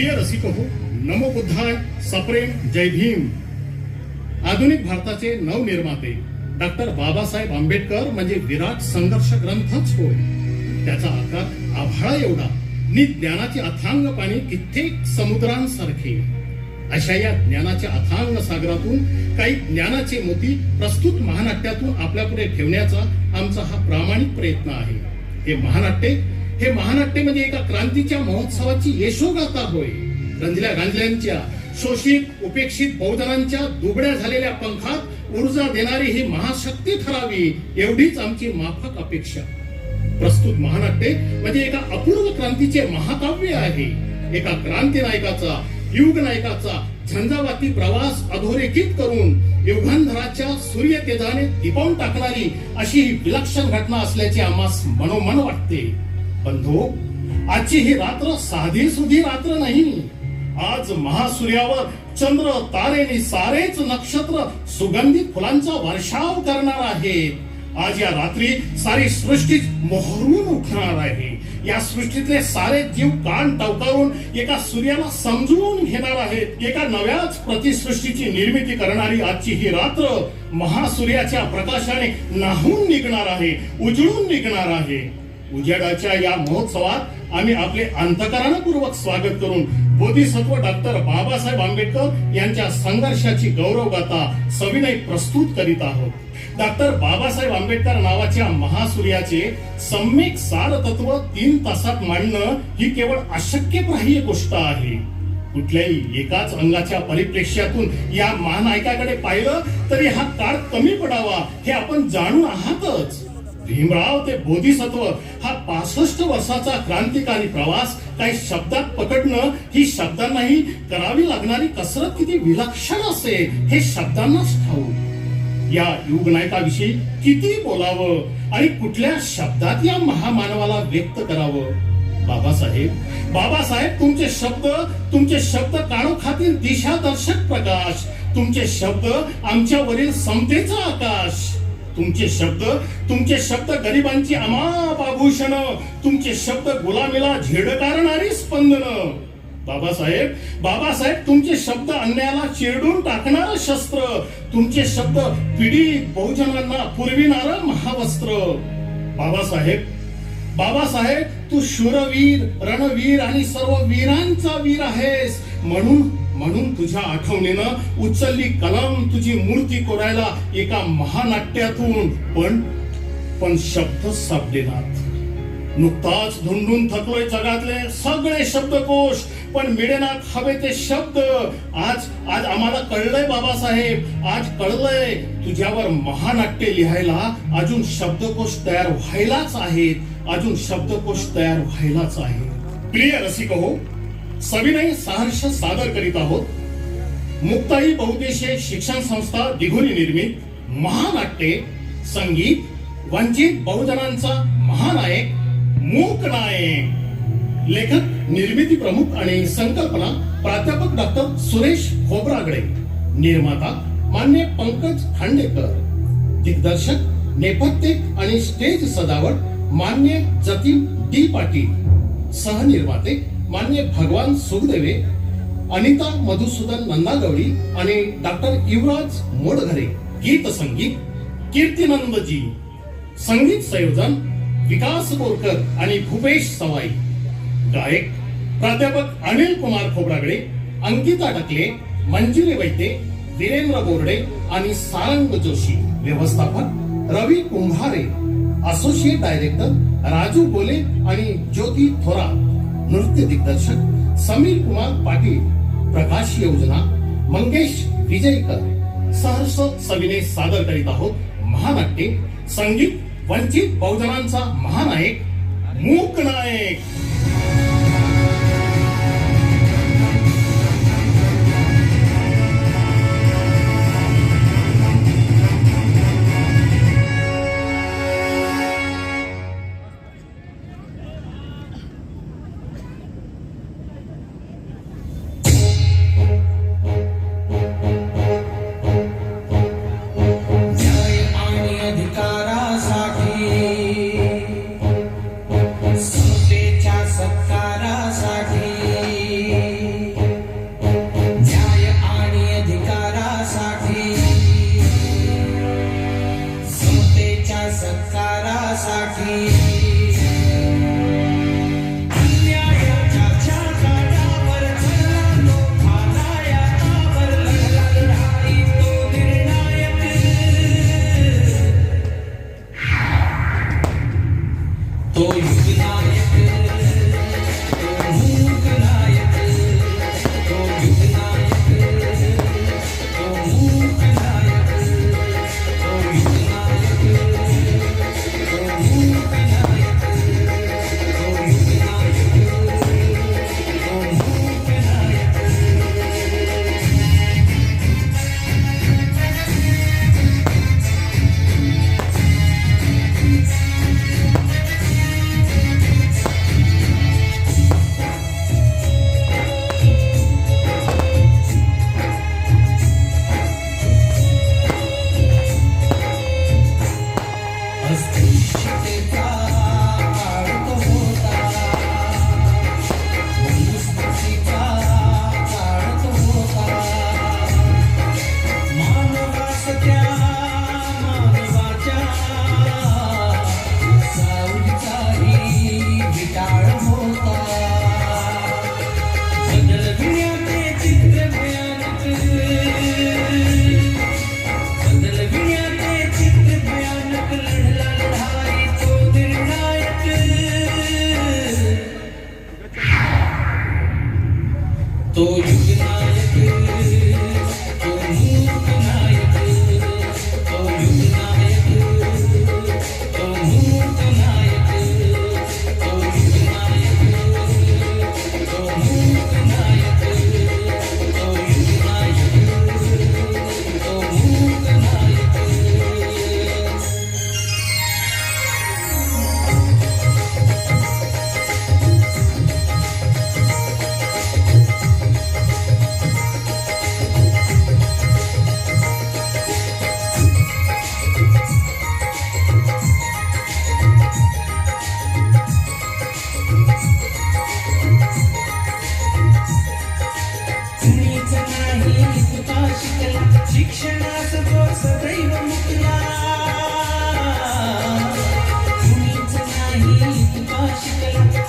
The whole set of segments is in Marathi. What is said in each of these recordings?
प्रिय रसिक हो नमो बुद्धाय सप्रेम जय भीम. आधुनिक भारताचे नवनिर्माते डॉक्टर बाबासाहेब आंबेडकर म्हणजे विराट संघर्ष ग्रंथच होय. त्याचा आकार आभाळा एवढा नि ज्ञानाचे अथांग पाणी कित्येक समुद्रांसारखे. अशा या ज्ञानाच्या अथांग सागरातून काही ज्ञानाचे मोती प्रस्तुत महानाट्यातून आपल्यापुढे ठेवण्याचा आमचा हा प्रामाणिक प्रयत्न आहे. हे महानाट्य हे महानाट्य म्हणजे एका क्रांतीच्या महोत्सवाची यशोगाथा होय. रंजल्या गांजल्यांच्या शोषित उपेक्षित बहुजनांच्या दुबड्या झालेल्या पंखात ऊर्जा देणारी ही महाशक्ती ठरावी एवढीच आमची माफक अपेक्षा. प्रस्तुत महानाट्य म्हणजे एका अपूर्व क्रांतीचे महाकाव्य आहे. एका क्रांती नायकाचा युग नायकाचा झंझावाती प्रवास अधोरेखित करून युगांधराच्या सूर्य तेजाने दिपावून टाकणारी अशी ही विलक्षण घटना असल्याचे आम्हास मनोमन वाटते. बंधू हो, आजची ही रात्र साधी सुधी रात्र नाही. आज महासूर्यावर चंद्र तारे आणि सारेच नक्षत्र सुगंधित फुलांचा वर्षाव करणार आहे आज या रात्री सारी सृष्टी मोहरून उठणार आहे. या सृष्टीतले सारे जीव कान टवकारून एका सूर्याला समजून घेणार आहेत. एका नव्याच प्रतिसृष्टीची निर्मिती करणारी आजची ही रात्र महासूर्याच्या प्रकाशाने नाहून निघणार आहे उजळून निघणार आहे. उजेडाच्या या महोत्सवात आम्ही आपले अंतकरणपूर्वक स्वागत करून बोधिसत्व डॉक्टर बाबासाहेब आंबेडकर यांच्या संघर्षाची गौरवगाथा सविनय प्रस्तुत करीत आहोत. डॉक्टर बाबासाहेब आंबेडकर नावाच्या महासूर्याचे सम्यक सार तत्व तीन तासात मांडणं ही केवळ अशक्यप्राह्य गोष्ट आहे. कुठल्याही एकाच अंगाच्या परिप्रेक्ष्यातून या महानायकाकडे पाहिलं तरी हा काळ कमी पडावा हे आपण जाणून आहातच. भीमराव ते बोधिसत्व हा पासष्ट वर्षाचा क्रांतिकारी प्रवास काही शब्दात पकडणं ही शब्दांनाही करावी लागणारी कसरत किती विलक्षण असे हे शब्दांनाच ठाऊ या युगनायकाविषयी किती बोलावं आणि कुठल्या शब्दात या महामानवाला व्यक्त करावं? बाबासाहेब बाबासाहेब तुमचे शब्द तुमचे शब्द काळोखातील दिशादर्शक प्रकाश तुमचे शब्द आमच्यावरील समतेचा आकाश. तुमचे शब्द तुमचे शब्द गरिबांची अमाप आभूषण तुमचे शब्द गुलामीला झेडकारणारी स्पंदन. बाबासाहेब बाबासाहेब तुमचे शब्द अन्यायाला चिरडून टाकणार शस्त्र तुमचे शब्द पीडित बहुजनांना पुरविणार महावस्त्र. बाबासाहेब बाबासाहेब तू शूरवीर रणवीर आणि सर्व वीरांचा वीर आहेस म्हणून म्हणून तुझ्या आठवणीनं उचलली कलम तुझी मूर्ती कोरायला एका महानाट्यातून. पण पण शब्द सापडेनात नुकताच धुंडून थकलोय जगातले सगळे शब्दकोश. पण मिळेनात हवे ते शब्द. आज आज आम्हाला कळलंय बाबासाहेब. आज कळलंय तुझ्यावर महानाट्य लिहायला अजून शब्दकोश तयार व्हायलाच आहेत. अजून शब्दकोश तयार व्हायलाच आहे प्रिय रसिक हो सविनय सहर्ष सादर करीत आहोत. मुक्ताई बहुद्देशीय शिक्षण संस्था दिघोरी निर्मित महानाट्ये संगीत वंचित बहुजनांचा महानायक मूक नायक. लेखक निर्मिती प्रमुख आणि संकल्पना प्राध्यापक डॉक्टर सुरेश खोबरागडे. निर्माता मान्य पंकज खांडेकर. दिग्दर्शक नेपथ्य आणि स्टेज सजावट मान्य जतीन डी पाटील. सहनिर्माते मान्य भगवान सुखदेवे अनिता मधुसूदन नंदागवडी आणि डॉक्टर युवराज मोडघरे गीत संगीत कीर्तिनंदजी संगीत संयोजन विकास बोरकर आणि भूपेश सवाई. गायक प्राध्यापक अनिल कुमार खोबरागडे अंकिता टकले मंजिरी वैते वीरेंद्र बोर्डे आणि सारंग जोशी. व्यवस्थापक रवी कुंभारे. असोसिएट डायरेक्टर राजू बोले आणि ज्योती थोरात. नृत्य दिग्दर्शक समीर कुमार पाटील प्रकाश योजना मंगेश विजयकर. सहर्ष सविने सादर करीत आहोत महानाट्य संगीत वंचित बहुजनांचा महानायक मूक नायक.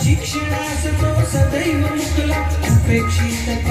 शिक्षणास तो सदैव मुकला अपेक्षित